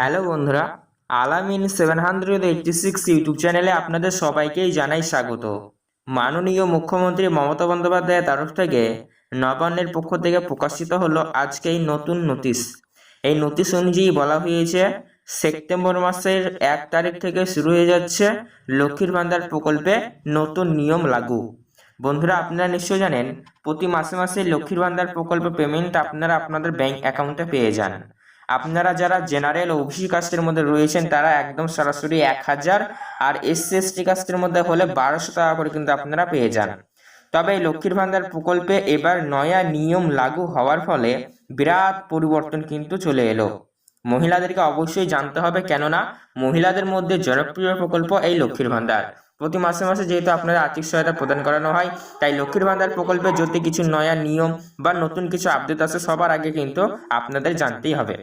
Hello বন্ধুরা, Alamin seven hundred eighty six YouTube চ্যানেলে আপনাদের সবাইকেই জানাই স্বাগত। মাননীয় মুখ্যমন্ত্রী মমতা বন্দ্যোপাধ্যায়ের তরফ থেকে নবান্নের পক্ষ থেকে প্রকাশিত হলো আজকে এই নতুন নোটিশ। এই নোটিশ অনুযায়ী বলা হয়েছে, সেপ্টেম্বর মাসের এক তারিখ থেকে শুরু হয়ে যাচ্ছে লক্ষ্মীর ভান্ডার প্রকল্পে নতুন নিয়ম লাগু। বন্ধুরা, আপনারা নিশ্চয় জানেন, প্রতি মাসে মাসে লক্ষ্মীর ভান্ডার প্রকল্প পেমেন্ট আপনারা আপনাদের ব্যাংক অ্যাকাউন্টে পেয়ে যান। আপনারা যারা জেনারেল ওবিসি কাস্টের মধ্যে রয়েছেন, তারা একদম সরাসরি এক হাজার আর এসসি এসটি কাস্টের মধ্যে হলে বারোশো টাকা করে কিন্তু আপনারা পেয়ে যান। তবে এই লক্ষ্মীর ভান্ডার প্রকল্পে এবার নয়া নিয়ম লাগু হওয়ার ফলে বিরাট পরিবর্তন কিন্তু চলে এলো। মহিলাদেরকে অবশ্যই জানতে হবে, কেননা মহিলাদের মধ্যে জনপ্রিয় প্রকল্প এই লক্ষ্মীর ভান্ডার প্রতি মাসে মাসে যেহেতু আপনাদের আর্থিক সহায়তা প্রদান করানো হয়, তাই লক্ষ্মীর ভান্ডার প্রকল্পে যদি কিছু নয়া নিয়ম বা নতুন কিছু আপডেট আসে, সবার আগে কিন্তু আপনাদের জানতেই হবে।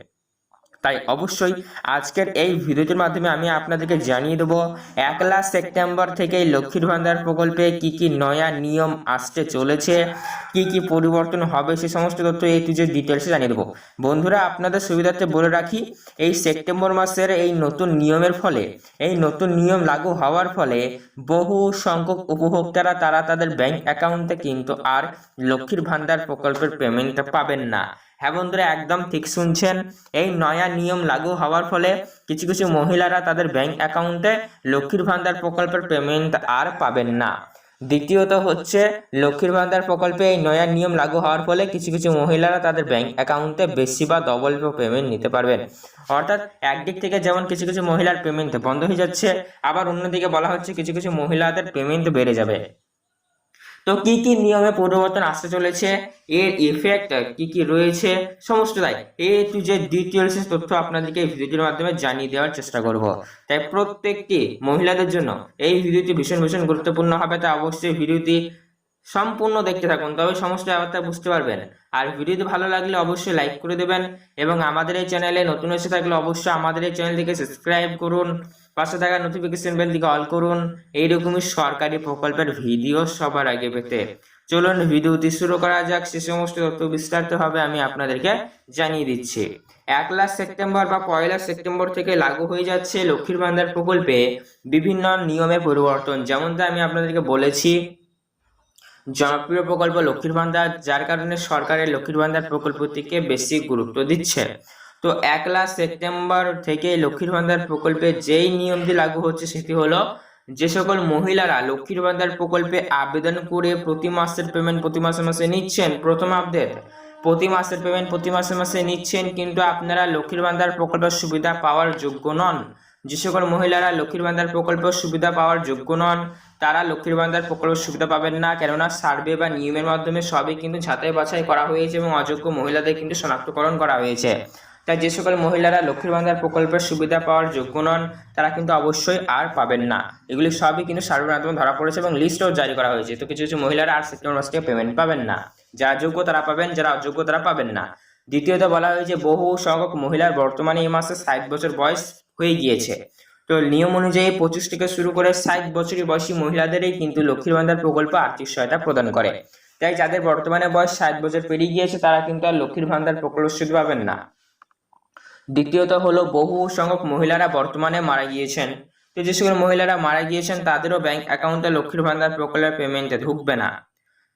তাই অবশ্যই আজকের এই ভিডিওটির মাধ্যমে আমি আপনাদেরকে জানিয়ে দেবো, একলা সেপ্টেম্বর থেকে লক্ষ্মীর ভান্ডার প্রকল্পে কি কি নয়া নিয়ম আসতে চলেছে, কি কি পরিবর্তন হবে সে সমস্ত তথ্য এই টু যে ডিটেলসে জানিয়ে দেবো। বন্ধুরা, আপনাদের সুবিধার্থে বলে রাখি, এই সেপ্টেম্বর মাসের এই নতুন নিয়মের ফলে, এই নতুন নিয়ম লাগু হওয়ার ফলে বহু সংখ্যক উপভোক্তারা তারা তাদের ব্যাংক অ্যাকাউন্টে কিন্তু আর লক্ষ্মীর ভান্ডার প্রকল্পের পেমেন্টটা পাবেন না। হ্যাঁ বন্ধুরা, একদম ঠিক শুনছেন। এই নয়া নিয়ম লাগু হওয়ার ফলে কিছু কিছু মহিলারা তাদের ব্যাংক অ্যাকাউন্টে লক্ষ্মীর ভান্ডার প্রকল্পের পেমেন্ট আর পাবেন না। দ্বিতীয়ত হচ্ছে, লক্ষ্মীর ভান্ডার প্রকল্পে এই নয়া নিয়ম লাগু হওয়ার ফলে কিছু কিছু মহিলারা তাদের ব্যাংক অ্যাকাউন্টে বেশি বা ডবল পেমেন্ট নিতে পারবেন। অর্থাৎ একদিক থেকে যেমন কিছু কিছু মহিলার পেমেন্ট বন্ধ হয়ে যাচ্ছে, আবার অন্যদিকে বলা হচ্ছে কিছু কিছু মহিলাদের পেমেন্ট বেড়ে যাবে। তো কি কি নিয়মে পরিবর্তন আসতে চলেছে? এর ইফেক্ট কি কি রয়েছে? সমস্তটাই এ টু যে ডিটেলস তথ্য আপনাদেরকে এই ভিডিওটির মাধ্যমে জানিয়ে দেওয়ার চেষ্টা করব। তাই প্রত্যেকটি মহিলাদের জন্য এই ভিডিওটি ভীষণ ভীষণ গুরুত্বপূর্ণ হবে, তাই অবশ্যই ভিডিওটি সম্পূর্ণ দেখতে থাকুন। তবে সমস্ত ব্যাপারটা বুঝতে পারবেন। আর ভিডিওটি ভালো লাগলে অবশ্যই লাইক করে দেবেন এবং আমাদের এই চ্যানেলে নতুন এসে থাকলে অবশ্যই আমাদের এই চ্যানেলটিকে সাবস্ক্রাইব করুন। পাশে থাকা নোটিফিকেশন বেল দিকে অল করুন। এইরকমই সরকারি প্রকল্পের ভিডিও সবার আগে পেতে। চলুন ভিডিওটি শুরু করা যাক। সে সমস্ত তথ্য বিস্তারিতভাবে আমি আপনাদেরকে জানিয়ে দিচ্ছি। একলা সেপ্টেম্বর বা পয়লা সেপ্টেম্বর থেকে লাগু হয়ে যাচ্ছে লক্ষ্মীর ভান্ডার প্রকল্পে বিভিন্ন নিয়মে পরিবর্তন। যেমনটা আমি আপনাদেরকে বলেছি, জনপ্রিয় প্রকল্প লক্ষ্মীর ভান্ডার, যার কারণে সরকারের লক্ষ্মীর ভান্ডার প্রকল্পটিকে বেশি গুরুত্ব দিচ্ছে। তো একলা সেপ্টেম্বর থেকে লক্ষ্মীর ভান্ডার প্রকল্পে যেই নিয়মটি লাগু হচ্ছে সেটি হলো, যে সকল মহিলারা লক্ষ্মীর ভান্ডার প্রকল্পে আবেদন করে প্রতি মাসের পেমেন্ট প্রতি মাসে মাসে নিচ্ছেন, প্রথম আপডেট প্রতি মাসের পেমেন্ট প্রতি মাসে মাসে নিচ্ছেন কিন্তু আপনারা লক্ষ্মীর ভান্ডার প্রকল্পের সুবিধা পাওয়ার যোগ্য নন। যে সকল মহিলারা লক্ষ্মীর ভান্ডার প্রকল্পের সুবিধা পাওয়ার যোগ্য নন, তারা লক্ষ্মীর ভান্ডার প্রকল্পের সুবিধা পাবেন না, কেননা সার্ভে বা নিয়মের মাধ্যমে সবই কিন্তু ছাঁটাই বাছাই করা হয়েছে এবং অযোগ্য মহিলাদের কিন্তু শনাক্তকরণ করা হয়েছে। তাই যে সকল মহিলারা লক্ষ্মীর ভান্ডার প্রকল্পের সুবিধা পাওয়ার যোগ্য নন, তারা কিন্তু অবশ্যই আর পাবেন না। এগুলি সবই কিন্তু সার্ভের মাধ্যমে ধরা পড়েছে এবং লিস্টও জারি করা হয়েছে। তো কিছু কিছু মহিলারা আর সেপ্টেম্বর মাস থেকে পেমেন্ট পাবেন না। যারা যোগ্য তারা পাবেন, যারা অযোগ্য তারা পাবেন না। দ্বিতীয়ত বলা হয়েছে বহু সংখ্যক মহিলার বর্তমানে এই মাসে ষাট বছর বয়স হয়ে গিয়েছে। তো নিয়ম অনুযায়ী পঁচিশ থেকে শুরু করে ষাট বছরই বয়সী মহিলাদেরই কিন্তু লক্ষ্মীর ভান্ডার প্রকল্প আর্থিক সহায়তা প্রদান করে। তাই যাদের বর্তমানে বয়স ষাট বছর পেরিয়ে গিয়েছে, তারা কিন্তু আর লক্ষ্মীর ভান্ডার প্রকল্প সুবিধা পাবেন না। দ্বিতীয়ত হলো, বহু সংখ্যক মহিলারা বর্তমানে মারা গিয়েছেন। তো যে সকল মহিলারা মারা গিয়েছেন, তাদেরও ব্যাংক অ্যাকাউন্টে লক্ষ্মীর ভান্ডার প্রকল্পের পেমেন্টে ঢুকবে না।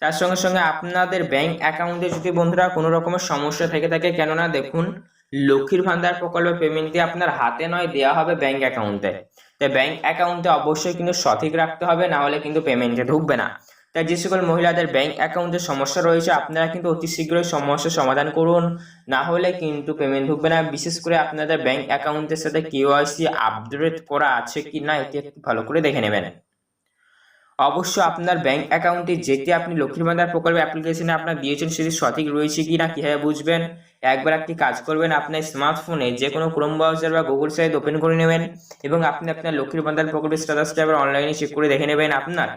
তার সঙ্গে সঙ্গে আপনাদের ব্যাংক অ্যাকাউন্টে যদি বন্ধুরা কোনো রকমের সমস্যা থেকে থাকে, কেননা দেখুন, লক্ষ্মীর ভান্ডার প্রকল্পের পেমেন্টটি আপনার হাতে নয় দেওয়া হবে ব্যাংক অ্যাকাউন্টে তাই ব্যাংক অ্যাকাউন্টে অবশ্যই কিন্তু সঠিক রাখতে হবে, না হলে কিন্তু পেমেন্টে ঢুকবে না। তাই যে সকল মহিলাদের ব্যাংক অ্যাকাউন্টে সমস্যা রয়েছে, আপনারা কিন্তু অতি শীঘ্রই সমস্যার সমাধান করুন। না হলে কিন্তু পেমেন্ট ঢুকবে না। বিশেষ করে আপনাদের ব্যাংক অ্যাকাউন্টের সাথে কেওয়াইসি আপডেট করা আছে কি না এটি একটু ভালো করে দেখে নেবেন। অবশ্য আপনার ব্যাংক অ্যাকাউন্টে যেটি আপনি লক্ষ্মীর ভান্ডার প্রকল্প অ্যাপ্লিকেশনে আপনার দিয়েছেন সেটি সঠিক রয়েছে কি না কীভাবে বুঝবেন? একবার একটি কাজ করবেন, আপনার স্মার্টফোনে যে কোনো ক্রোম ব্রাউজার বা গুগল সাইট ওপেন করে নেবেন এবং আপনি আপনার লক্ষ্মীর ভান্ডার প্রকল্পের স্ট্যাটাসটা এবার অনলাইনে চেক করে দেখে নেবেন আপনার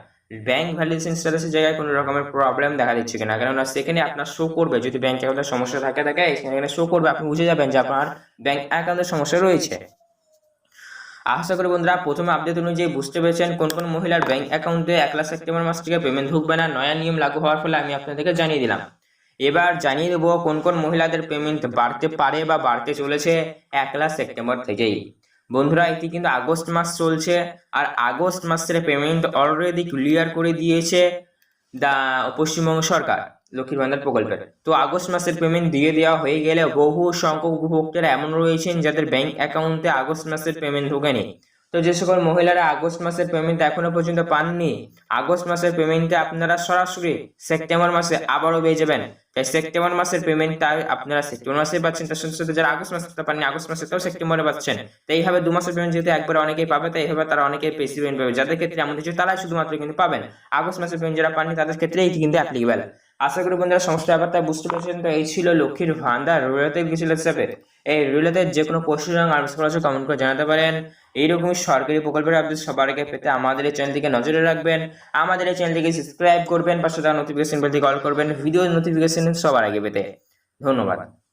ব্যাংক ভ্যালিডেশন স্ট্যাটাসের জায়গায় কোনো রকমের প্রবলেম দেখা দিচ্ছে কিনা। কেননা সেখানে আপনার শো করবে, যদি ব্যাংক অ্যাকাউন্টের সমস্যা থাকে থাকে, সেখানে শো করবে, আপনি বুঝে যাবেন যে আপনার ব্যাংক অ্যাকাউন্টের সমস্যা রয়েছে। আশা করি বন্ধুরা, প্রথমে আপডেট অনুযায়ী বুঝতে পেরেছেন কোন কোন মহিলার ব্যাংক অ্যাকাউন্টে এক লাখ সেপ্টেম্বর মাস থেকে পেমেন্ট ঢুকবে না, নয়া নিয়ম লাগু হওয়ার ফলে আমি আপনাদেরকে জানিয়ে দিলাম। এবার জানিয়ে দেবো কোন কোন মহিলাদের পেমেন্ট বাড়তে পারে বা বাড়তে চলেছে এক একলা সেপ্টেম্বর থেকেই। বন্ধুরা, এটি কিন্তু আগস্ট মাস চলছে, আর আগস্ট মাসের পেমেন্ট অলরেডি ক্লিয়ার করে দিয়েছে দা পশ্চিমবঙ্গ সরকার। লক্ষ্মীর ভান্ডার প্রকল্পের। তো আগস্ট মাসের পেমেন্ট দিয়ে দেওয়া হয়ে গেলে বহু সংখ্যক উপভোক্তারা এমন রয়েছেন যাদের ব্যাংক অ্যাকাউন্টে আগস্ট মাসের পেমেন্ট ঢোকেনি। তো যে সকল মহিলারা আগস্ট মাসের পেমেন্ট এখনও পর্যন্ত পাননি, আগস্ট মাসের পেমেন্টে আপনারা সরাসরি সেপ্টেম্বর মাসে আবারও পেয়ে যাবেন। তাই সেপ্টেম্বর মাসের পেমেন্টটা আপনারা সেপ্টেম্বর মাসে পাচ্ছেন। তার সাথে সাথে যারা আগস্ট মাসে পাননি, আগস্ট মাসে তাও সেপ্টেম্বরে পাচ্ছেন। তো এইভাবে দু মাসের পেমেন্ট যেহেতু একবার অনেকেই পাবে, তাই এইভাবে তারা অনেকেই বেশি পেমেন্ট পাবে। যাদের ক্ষেত্রে এমন কিছু, তারাই শুধুমাত্র কিন্তু পাবেন। আগস্ট মাসের পেমেন্ট যারা পাননি, তাদের ক্ষেত্রে এটি কিন্তু অ্যাপ্লিকেবল আশা করি বন্ধুরা সমস্ত ব্যাপারটা বুঝতে পেরেছেন। তো এই ছিল লক্ষ্মীর ভান্ডার রুলেতে গেছিল হিসাবে। এই রুলেতে যে কোনো কোশ্চেন আনসার করার জন্য কমেন্ট করে জানাতে পারেন। এইরকমই সরকারি প্রকল্পের আপডেট সবার আগে পেতে আমাদের এই চ্যানেলটিকে নজরে রাখবেন। আমাদের এই চ্যানেলটিকে সাবস্ক্রাইব করবেন, পাশে তার নোটিফিকেশন বেলটি কল করবেন। ভিডিও নোটিফিকেশন সবার আগে পেতে। ধন্যবাদ।